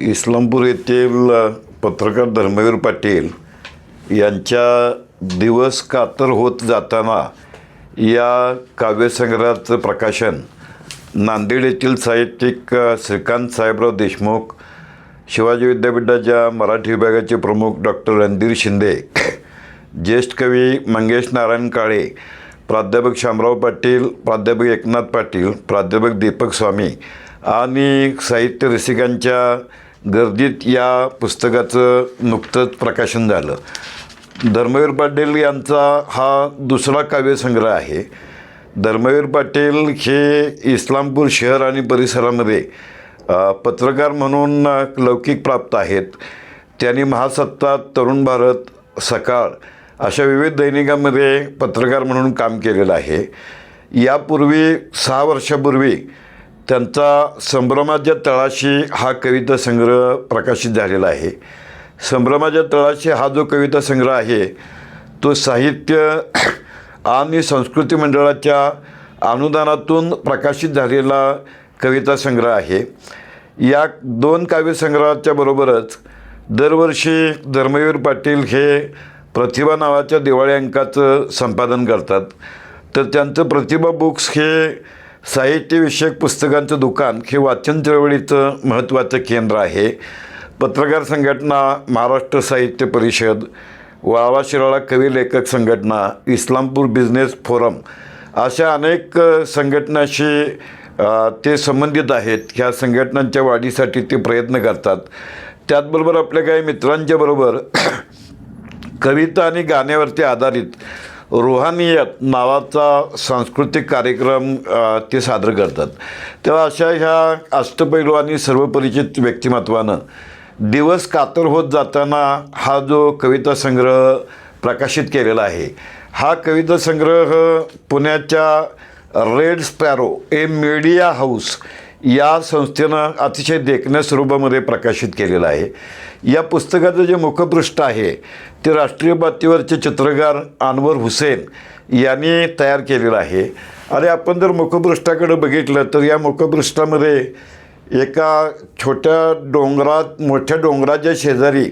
इस्लामपूर येथील पत्रकार धर्मवीर पाटील यांच्या दिवस कातर होत जाताना या काव्यसंग्रहाचं प्रकाशन नांदेड येथील साहित्यिक श्रीकांत साहेबराव देशमुख शिवाजी विद्यापीठाच्या मराठी विभागाचे प्रमुख डॉक्टर रणधीर शिंदे ज्येष्ठ कवी मंगेश नारायण काळे प्राध्यापक शामराव पाटील प्राध्यापक एकनाथ पाटील प्राध्यापक दीपक स्वामी आणि साहित्य रसिकांच्या गर्दीत या पुस्तकाचं नुकतंच प्रकाशन झालं. धर्मवीर पाटील यांचा हा दुसरा काव्यसंग्रह आहे. धर्मवीर पाटील हे इस्लामपूर शहर आणि परिसरामध्ये पत्रकार म्हणून लौकिक प्राप्त आहेत. त्यांनी महासत्ता तरुण भारत सकाळ अशा विविध दैनिकामध्ये पत्रकार म्हणून काम केलेलं आहे. यापूर्वी सहा वर्षापूर्वी त्यांचा संभ्रमाच्या तळाशी हा कविता संग्रह प्रकाशित झालेला आहे. संभ्रमाच्या तळाशी हा जो कविता संग्रह आहे तो साहित्य आणि संस्कृती मंडळाच्या अनुदानातून प्रकाशित झालेला कविता संग्रह आहे. या दोन काव्यसंग्रहाच्या बरोबरच दरवर्षी धर्मवीर पाटील हे प्रतिभा नावाच्या दिवाळी अंकाचं संपादन करतात. तर त्यांचं प्रतिभा बुक्स हे साहित्यविषयक पुस्तकांचं दुकान हे वाचन चळवळीचं महत्त्वाचं केंद्र आहे. पत्रकार संघटना महाराष्ट्र साहित्य परिषद वाळवा शिराळा कवी लेखक संघटना इस्लामपूर बिझनेस फोरम अशा अनेक संघटनाशी ते संबंधित आहेत. ह्या संघटनांच्या वाढीसाठी ते प्रयत्न करतात. त्याचबरोबर आपल्या काही मित्रांच्या बरोबर कविता आणि गाण्यावरती आधारित रुहानियत नावाचा सांस्कृतिक कार्यक्रम ते सादर करतात. तेव्हा अशा ह्या अष्टपैलू आणि सर्वपरिचित व्यक्तिमत्वानं दिवस कातर होत जाताना हा जो कविता संग्रह प्रकाशित केलेला आहे हा कविता संग्रह पुण्याच्या Red Sparrow a media house या संस्थेनं अतिशय देखण्या स्वरूपामध्ये प्रकाशित केलेलं आहे. या पुस्तकाचं जे मुखपृष्ठ आहे ते राष्ट्रीय बातमीवरचे चित्रकार अनवर हुसेन यांनी तयार केलेलं आहे. आणि आपण जर मुखपृष्ठाकडे बघितलं तर या मुखपृष्ठामध्ये एका छोट्या डोंगरात मोठ्या डोंगराच्या शेजारी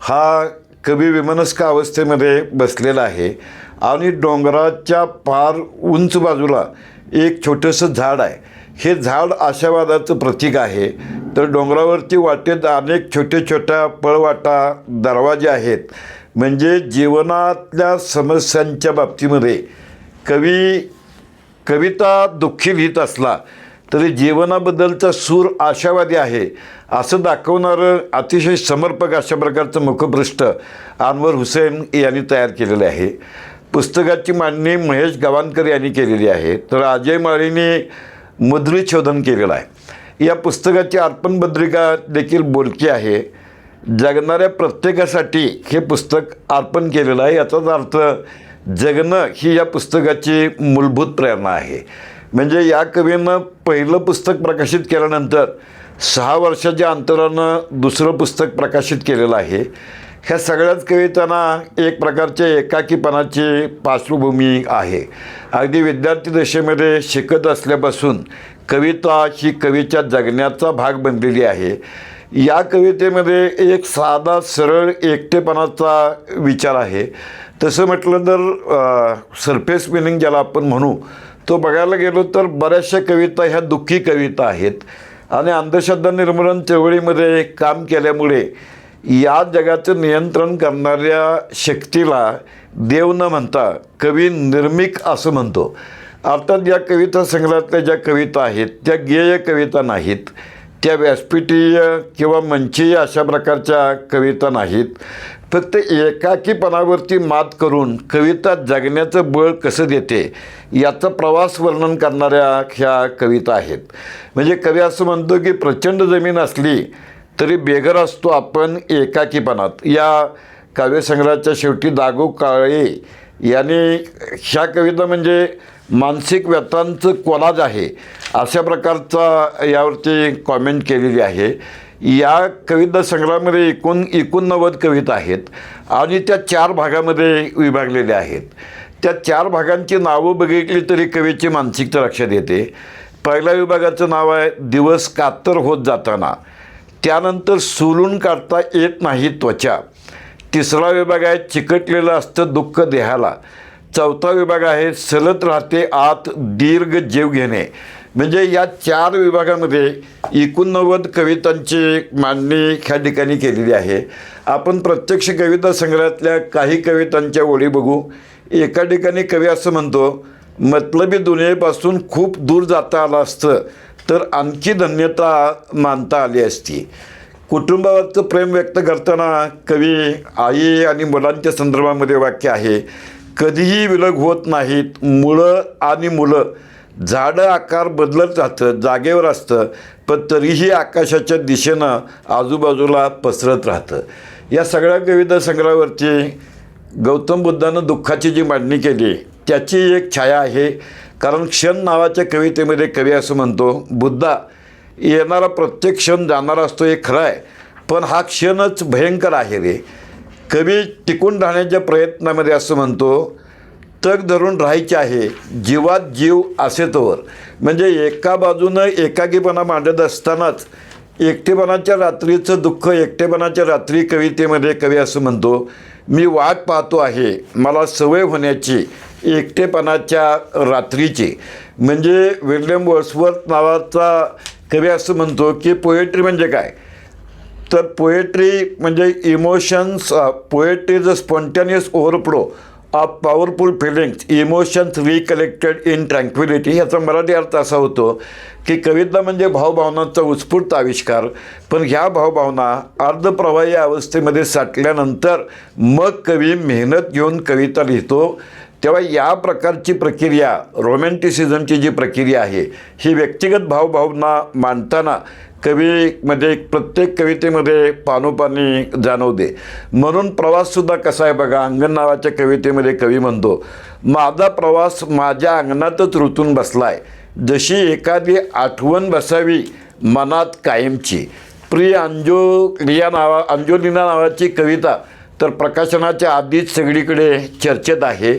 हा कवी विमनस्क अवस्थेमध्ये बसलेला आहे आणि डोंगराच्या पार उंच बाजूला एक छोटंसं झाड आहे. हे झाड आशावादाचं प्रतीक आहे. तर डोंगरावरती वाटेत अनेक छोट्या छोट्या पळवाटा दरवाजे आहेत. म्हणजे जीवनातल्या समस्यांच्या बाबतीमध्ये कवी कविता दुःखी लिहित असला तरी जीवनाबद्दलचा सूर आशावादी आहे. असं दाखवणारं अतिशय समर्पक अशा प्रकारचं मुखपृष्ठ अनवर हुसेन यांनी तयार केलेलं आहे. पुस्तकाची मांडणी महेश गवानकर यांनी केलेली आहे. तर अजय माळीने मुद्रित शोधन केलेलं आहे. या पुस्तकाची अर्पणपत्रिका देखील बोलकी आहे. जगणाऱ्या प्रत्येकासाठी हे पुस्तक अर्पण केलेलं आहे. याचाच अर्थ जगणं ही या पुस्तकाची मूलभूत प्रेरणा आहे. म्हणजे या कवीनं पहिलं पुस्तक प्रकाशित केल्यानंतर सहा वर्षाच्या अंतरानं दुसरं पुस्तक प्रकाशित केलेलं आहे. ह्या सगळ्याच कवितांना एक प्रकारच्या एकाकीपणाची पार्श्वभूमी आहे. अगदी विद्यार्थी दशेमध्ये शिकत असल्यापासून कविता ही कवीच्या जगण्याचा भाग बनलेली आहे. या कवितेमध्ये एक साधा सरळ एकटेपणाचा विचार आहे. तसं म्हटलं तर सरफेस मिनिंग ज्याला आपण म्हणू तो बघायला गेलो तर बऱ्याचशा कविता ह्या दुःखी कविता आहेत. आणि अंधश्रद्धा निर्मूलन चळवळीमध्ये काम केल्यामुळे या जगाचं नियंत्रण करणाऱ्या शक्तीला देव न म्हणता कवी निर्मिक असं म्हणतो. अर्थात या कविता संग्रहातल्या ज्या कविता आहेत त्या गेय कविता नाहीत त्या व्यासपीठीय किंवा मंचीय अशा प्रकारच्या कविता नाहीत. फक्त एकाकीपणावरती मात करून कविता जगण्याचं बळ कसं देते याचा प्रवास वर्णन करणाऱ्या ह्या कविता आहेत. म्हणजे कवी असं म्हणतो की प्रचंड जमीन असली तरी बेघर असतो आपण एकाकीपणात. या काव्यसंग्रहाच्या शेवटी दागो काळे यांनी ह्या कविता म्हणजे मानसिक व्यथांचं कोलाज आहे अशा प्रकारचा यावरती कॉमेंट केलेली आहे. या कविता संग्रहामध्ये एकूण एकोणनव्वद कविता आहेत आणि त्या चार भागामध्ये विभागलेल्या आहेत. त्या चार भागांची नावं बघितली तरी कवीची मानसिकता लक्षात येते. पहिल्या विभागाचं नाव आहे दिवस कातर होत जाताना. त्यानंतर सोलून काढता येत नाही त्वचा. तिसरा विभाग आहे चिकटलेलं असतं दुःख देहाला. चौथा विभाग आहे सलत राहते आत दीर्घ जीव घेणे. म्हणजे या चार विभागामध्ये एकोणनव्वद कवितांची मांडणी ह्या ठिकाणी केलेली आहे. आपण प्रत्यक्ष कविता संग्रहातल्या काही कवितांच्या ओळी बघू. एका ठिकाणी कवी असं म्हणतो मतलबी दुनियेपासून खूप दूर जाता आलं असतं. तर आणखी धन्यता मानता आली असती. कुटुंबावरचं प्रेम व्यक्त करताना कवी आई आणि मुलांच्या संदर्भामध्ये वाक्य आहे कधीही विलग होत नाहीत. मुळं आणि मुलं. झाडं आकार बदलत राहतं जागेवर असतं पण तरीही आकाशाच्या दिशेनं आजूबाजूला पसरत राहतं. या सगळ्या कविता संग्रहावरती गौतम बुद्धानं दुःखाची जी मांडणी केली त्याची एक छाया आहे. कारण क्षण नावाच्या कवितेमध्ये कवी असं म्हणतो बुद्धा येणारा प्रत्येक क्षण जाणारा असतो हे खरं आहे पण हा क्षणच भयंकर आहे रे. कवी टिकून राहण्याच्या प्रयत्नामध्ये असं म्हणतो तग धरून राहायचे आहे जीवात जीव असे तोवर. म्हणजे एका बाजूनं एकाकीपणा मांडत असतानाच एकटेपणाच्या रात्रीचं दुःख एकटेपणाच्या रात्री कवितेमध्ये कवी असं म्हणतो मी वाट पाहतो आहे. मला सवय होण्याची एकटेपणाच्या रात्रीची. म्हणजे विल्यम वर्सवर्थ नावाचा कवी असं म्हणतो की पोएट्री म्हणजे काय? तर पोएट्री म्हणजे emotions poetry is a spontaneous overflow of powerful feelings emotions recollected in tranquillity याचा मराठी अर्थ असा होतो की कविता म्हणजे भावभावनांचा उत्स्फूर्त आविष्कार. पण ह्या भावभावना अर्धप्रवाही अवस्थेमध्ये साठल्यानंतर मग कवी मेहनत घेऊन कविता लिहितो. तेव्हा या प्रकारची प्रक्रिया रोमॅन्टिसिझमची जी प्रक्रिया आहे ही व्यक्तिगत भावभावना मांडताना कवीमध्ये प्रत्येक कवितेमध्ये पानोपानी जाणवते. म्हणून प्रवाससुद्धा कसा आहे बघा अंगण नावाच्या कवितेमध्ये कवी म्हणतो माझा प्रवास माझ्या अंगणातच रुतून बसला आहे जशी एखादी आठवण बसावी मनात कायमची. प्रिय अंजो लिया नावा अंजोलिना नावाची कविता तर प्रकाशनाच्या आधीच सगळीकडे चर्चेत आहे.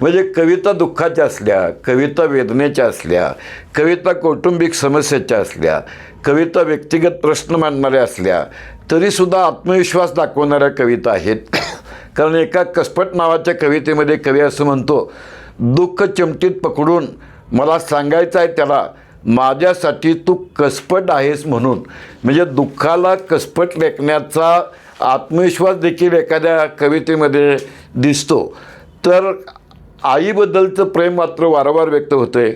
म्हणजे कविता दुःखाच्या असल्या कविता वेदनेच्या असल्या कविता कौटुंबिक समस्येच्या असल्या कविता व्यक्तिगत प्रश्न मांडणाऱ्या असल्या तरीसुद्धा आत्मविश्वास दाखवणाऱ्या कविता आहेत. कारण एका कसपट नावाच्या कवितेमध्ये कवी असं म्हणतो दुःख चिमटीत पकडून मला सांगायचं आहे त्याला माझ्यासाठी तू कसपट आहेस म्हणून. म्हणजे दुःखाला कसपट लेखण्याचा आत्मविश्वास देखील एखाद्या कवितेमध्ये दिसतो. तर आईबद्दलचं प्रेम मात्र वारंवार व्यक्त होतं आहे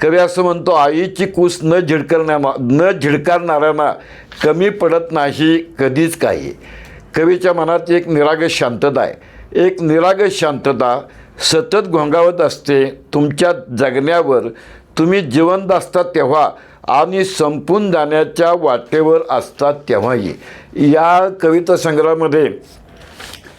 कवी असं म्हणतो आईची कूस न झिडकरण्या न झिडकारणाऱ्यांना कमी पडत नाही कधीच काही. कवीच्या मनात एक निरागस शांतता आहे. एक निरागस शांतता सतत घोंगावत असते. तुमच्या जगण्यावर तुम्ही जिवंत असता तेव्हा आणि संपून जाण्याच्या वाटेवर असतात तेव्हाही. या कविता संग्रहामध्ये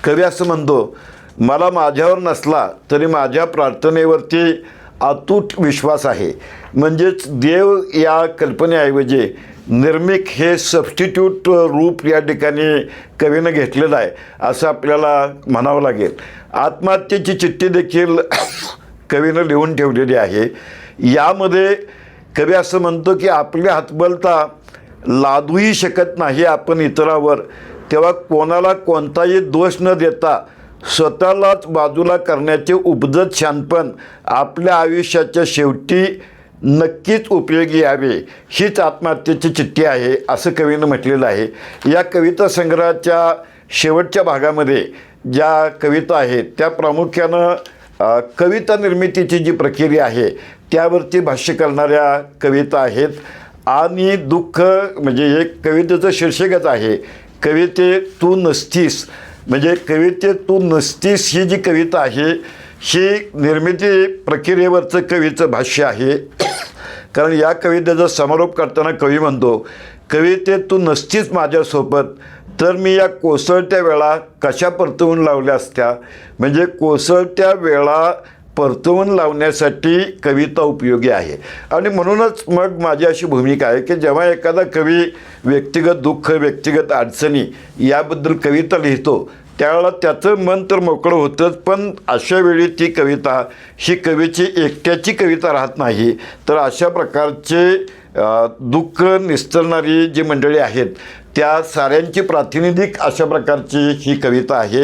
कवी असं म्हणतो मला माझ्यावर नसला तरी माझ्या प्रार्थनेवरती अतूट विश्वास आहे. म्हणजेच देव या कल्पनेऐवजी निर्मिक हे सबस्टिट्यूट रूप या ठिकाणी कवीनं घेतलेलं आहे असं आपल्याला म्हणावं लागेल. आत्महत्येची चिठ्ठी देखील कवीनं लिहून ठेवलेली आहे. यामध्ये कवी असं म्हणतो की आपल्या हातबलता लादूही शकत नाही आपण इतरावर. तेव्हा कोणाला कोणताही दोष न देता स्वतःलाच बाजूला करण्याचे उपजत शानपण आपल्या आयुष्याच्या शेवटी नक्कीच उपयोगी यावे. हीच आत्महत्येची चिठ्ठी आहे असं कवीनं म्हटलेलं आहे. या कविता संग्रहाच्या शेवटच्या भागामध्ये ज्या कविता आहेत त्या प्रामुख्यानं कविता निर्मितीची जी प्रक्रिया आहे त्यावरती भाष्य करणाऱ्या कविता आहेत. आणि दुःख म्हणजे एक कवितेचं शीर्षकच आहे कविते तू नसतीस. म्हणजे कविते तू नसतीस ही जी कविता आहे ही निर्मिती प्रक्रियेवरचं कवीचं भाष्य आहे. कारण या कवितेचा समारोप करताना कवी म्हणतो कविते तू नसतीस माझ्यासोबत तर मी या कोसळत्या वेळा कशा परतवून लावल्या असत्या? म्हणजे कोसळत्या वेळा परतवून लावण्यासाठी कविता उपयोगी आहे. आणि म्हणूनच मग माझी अशी भूमिका आहे की जेव्हा एखादा कवी व्यक्तिगत दुःख व्यक्तिगत अडचणी याबद्दल कविता लिहितो त्यावेळेला त्याचं मन तर मोकळं होतंच पण अशा वेळी ती कविता ही कवीची एकट्याची कविता राहत नाही. तर अशा प्रकारचे दुःख निस्तरणारी जी मंडळी आहेत त्या साऱ्यांची प्रातिनिधिक अशा प्रकारची ही कविता आहे.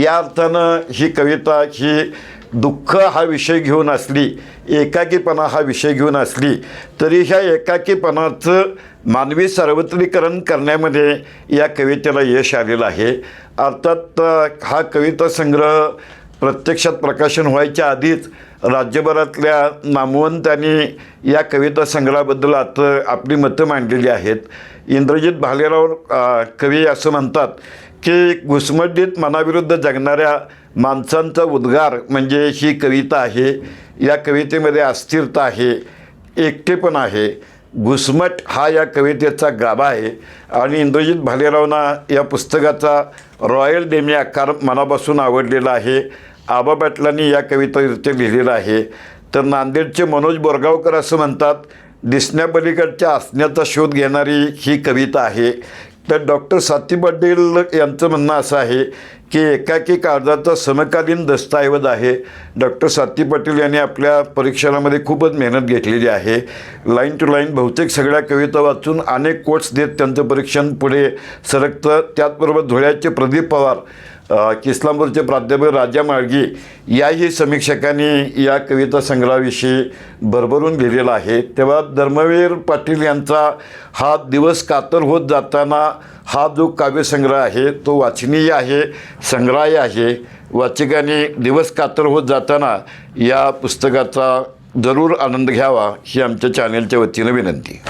या अर्थानं ही कविता ही दुःख हा विषय घेऊन असली एकाकीपणा हा विषय घेऊन असली तरी ह्या एकाकीपणाचं मानवी सार्वत्रिकरण करण्यामध्ये या कवितेला यश आलेलं आहे. अर्थात हा कविता संग्रह प्रत्यक्षात प्रकाशन व्हायच्या आधीच राज्यभरातल्या नामवंतांनी या कविता संग्रहाबद्दल आता आपली मतं मांडलेली आहेत. इंद्रजित भालेराव कवी असं म्हणतात की घुसमटीत मनाविरुद्ध जगणाऱ्या माणसांचा उद्गार म्हणजे ही कविता आहे. या कवितेमध्ये अस्थिरता आहे एकटेपण आहे. घुसमट हा या कवितेचा गाभा आहे. आणि इंद्रजित भालेरावना या पुस्तकाचा रॉयल डेमी आकार मनापासून आवडलेला आहे. आबा पाटलांनी या कवितेवरती लिहिलेलं आहे. तर नांदेडचे मनोज बोरगावकर असं म्हणतात दिसण्यापलीकडच्या असण्याचा शोध घेणारी ही कविता आहे. तर डॉक्टर साती पाटील यांचं म्हणणं असं आहे की एकाकी काळजाचा समकालीन दस्तऐवज आहे. डॉक्टर साती पाटील यांनी आपल्या परीक्षणामध्ये खूपच मेहनत घेतलेली आहे. लाईन टू लाईन बहुतेक सगळ्या कविता वाचून अनेक कोट्स देत त्यांचं परीक्षण पुढे सरकतं. त्याचबरोबर धुळ्याचे प्रदीप पवार अ, किस्लामपूरचे प्राध्यापक राजा माळगी याही समीक्षकांनी या कविता संग्रहाविषयी भरभरून लिहिलेला आहे. तेव्हा धर्मवीर पाटील यांचा हा दिवस कातर होत जाताना हा जो काव्यसंग्रह आहे तो वाचनीय आहे संग्रहही आहे. वाचकांनी दिवस कातर होत जाताना या पुस्तकाचा जरूर आनंद घ्यावा ही आमच्या चॅनेलच्या वतीनं विनंती.